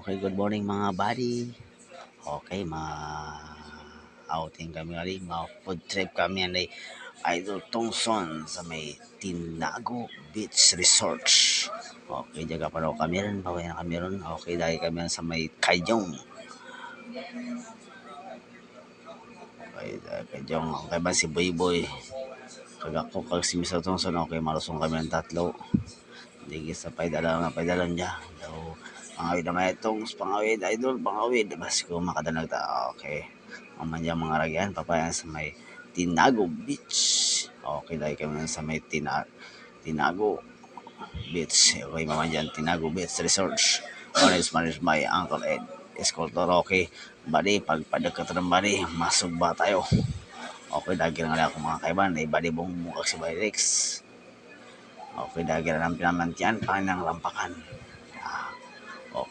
Okay, good morning mga buddy. Okay, ma outing kami ali, ma food trip kami ali. Idol Tongson sa may Tinago Beach Resort. Okay, jaga pa raw kami rin. Baway na kami rin. Okay, dahil kami sa may Kayong. Okay, dahil Kayong. Okay ba si Boy Boy? Kag ako, kag si Mr. Tongson. Okay, malusong kami ng tatlo. Hindi sa paidala nga paidala niya. Daw, pangawid na may itong pangawid, idol, pangawid. Bas ko makadanag ta. Okay. Mamanya mga ragyan, papayan sa may Tinago Beach. Okay, dahil kami sa may Tina, Tinago Beach. Okay, mamanya Tinago Beach Resort. Manis manis my Uncle Ed. Escoltor, okay. Bali, pagpadagkat ng bali, masog ba tayo? Okay, dahil nga ako mga kaiban, ay bali bong mukha si Byrex. Okay, dahil na ng pinamantian, panang lampakan. Ah, okay.